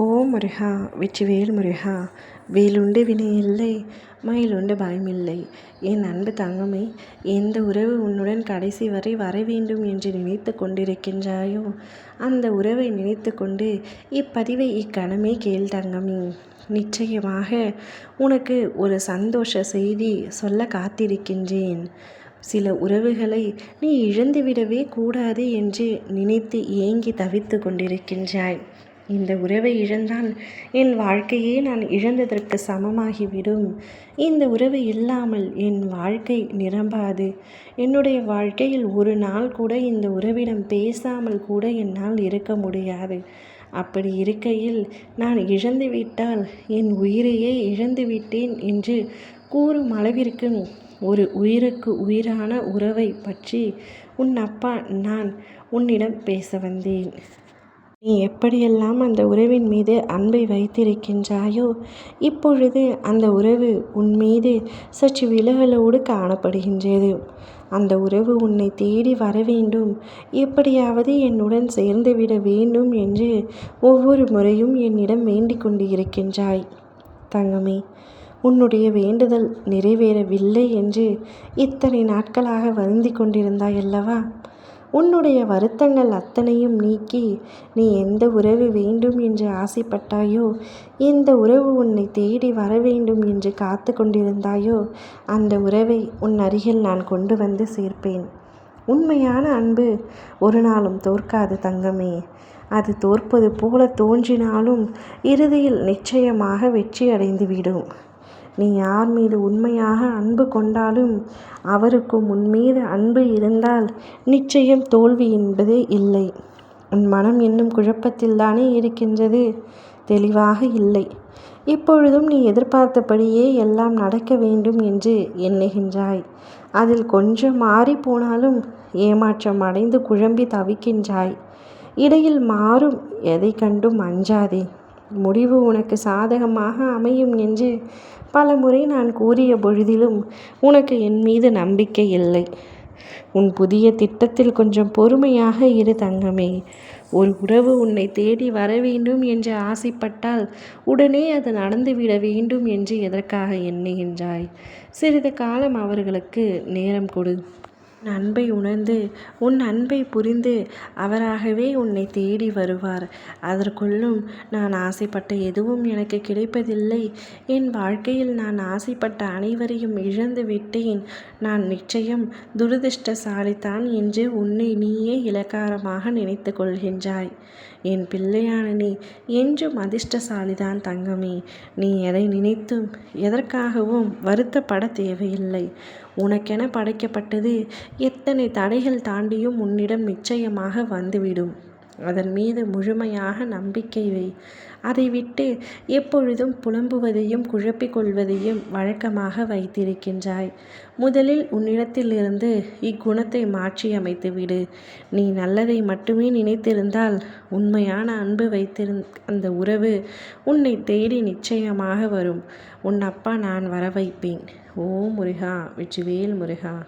ஓ முருகா வெற்றிவேல் முருகா வேலுண்டு வினை இல்லை மயிலுண்டு பயமில்லை என் அன்பு தங்கமே எந்த உறவு உன்னுடன் கடைசி வரை வர வேண்டும் என்று நினைத்து கொண்டிருக்கின்றாயோ அந்த உறவை நினைத்து கொண்டு இப்பதிவை இக்கணமே கேள் தங்கமே. நிச்சயமாக உனக்கு ஒரு சந்தோஷ செய்தி சொல்ல காத்திருக்கின்றேன். சில உறவுகளை நீ இழந்துவிடவே கூடாது என்று நினைத்து ஏங்கி தவித்து கொண்டிருக்கின்றாய். இந்த உறவை இழந்தால் என் வாழ்க்கையே நான் இழந்ததற்கு சமமாகிவிடும். இந்த உறவு இல்லாமல் என் வாழ்க்கை நிரம்பாது. என்னுடைய வாழ்க்கையில் ஒரு நாள் கூட இந்த உறவிடம் பேசாமல் கூட என்னால் இருக்க முடியாது. அப்படி இருக்கையில் நான் இழந்து விட்டால் என் உயிரையே இழந்து விட்டேன் என்று கூறும் அளவிற்கு ஒரு உயிருக்கு உயிரான உறவை பற்றி உன் அப்பா நான் உன்னிடம் பேச வந்தேன். நீ எப்படியெல்லாம் அந்த உறவின் மீது அன்பை வைத்திருக்கின்றாயோ இப்பொழுது அந்த உறவு உன் மீது சற்று விலகலோடு காணப்படுகின்றது. அந்த உறவு உன்னை தேடி வர வேண்டும். எப்படியாவது என்னுடன் சேர்ந்துவிட வேண்டும் என்று ஒவ்வொரு முறையும் என்னிடம் வேண்டிக் கொண்டு இருக்கின்றாய் தங்கமே உன்னுடைய வேண்டுதல் நிறைவேறவில்லை என்று இத்தனை நாட்களாக வருந்தி கொண்டிருந்தாய் அல்லவா உன்னுடைய வருத்தங்கள் அத்தனையும் நீக்கி நீ எந்த உறவு வேண்டும் என்று ஆசைப்பட்டாயோ எந்த உறவு உன்னை தேடி வர வேண்டும் என்று காத்து கொண்டிருந்தாயோ அந்த உறவை உன் அருகில் நான் கொண்டு வந்து சேர்ப்பேன். உண்மையான அன்பு ஒரு நாளும் தோற்காது தங்கமே. அது தோற்பது போல தோன்றினாலும் இறுதியில் நிச்சயமாக வெற்றி அடைந்துவிடும் நீ யார் மீது உண்மையாக அன்பு கொண்டாலும் அவருக்கும் உன் மீது அன்பு இருந்தால் நிச்சயம் தோல்வி என்பதே இல்லை. உன் மனம் இன்னும் குழப்பத்தில் தானே இருக்கின்றது? தெளிவாக இல்லை. இப்பொழுதும் நீ எதிர்பார்த்தபடியே எல்லாம் நடக்க வேண்டும் என்று எண்ணுகின்றாய். அதில் கொஞ்சம் மாறி போனாலும் ஏமாற்றம் அடைந்து குழம்பி தவிக்கின்றாய். இடையில் மாறும் எதை கண்டும் அஞ்சாதே. முடிவு உனக்கு சாதகமாக அமையும் என்று பல முறை நான் கூறிய பொழுதிலும் உனக்கு என் மீது நம்பிக்கை இல்லை. உன் புதிய திட்டத்தில் கொஞ்சம் பொறுமையாக இரு தங்கமே. ஒரு உறவு உன்னை தேடி வர வேண்டும் என்று ஆசைப்பட்டால் உடனே அது நடந்துவிட வேண்டும் என்று எதற்காக எண்ணுகின்றாய்? சிறிது காலம் அவர்களுக்கு நேரம் கொடு. அன்பை உணர்ந்து உன் அன்பை புரிந்து அவராகவே உன்னை தேடி வருவார். அதற்குள்ளும் நான் ஆசைப்பட்ட எதுவும் எனக்கு கிடைப்பதில்லை. என் வாழ்க்கையில் நான் ஆசைப்பட்ட அனைவரையும் இழந்து விட்டேன். நான் நிச்சயம் துரதிருஷ்டசாலித்தான் என்று உன்னை நீயே இலக்காரமாக நினைத்து கொள்கின்றாய். என் பிள்ளையான நீ என்றும் அதிர்ஷ்டசாலிதான் தங்கமே. நீ எதை நினைத்தும் எதற்காகவும் வருத்தப்பட தேவையில்லை. உனக்கென படைக்கப்பட்டது எத்தனை தடைகள் தாண்டியும் உன்னிடம் நிச்சயமாக வந்துவிடும். அதன் மீது முழுமையாக நம்பிக்கை வை. அதை விட்டு எப்பொழுதும் புலம்புவதையும் குழப்பிக் கொள்வதையும் வழக்கமாக வைத்திருக்கின்றாய். முதலில் உன்னிடத்திலிருந்து இக்குணத்தை மாற்றி விடு. நீ நல்லதை மட்டுமே நினைத்திருந்தால் உண்மையான அன்பு வைத்திருந் அந்த உறவு உன்னை தேடி நிச்சயமாக வரும். உன் அப்பா நான் வர வைப்பேன் ஓ முருகா வெற்றிவேல் முருகா.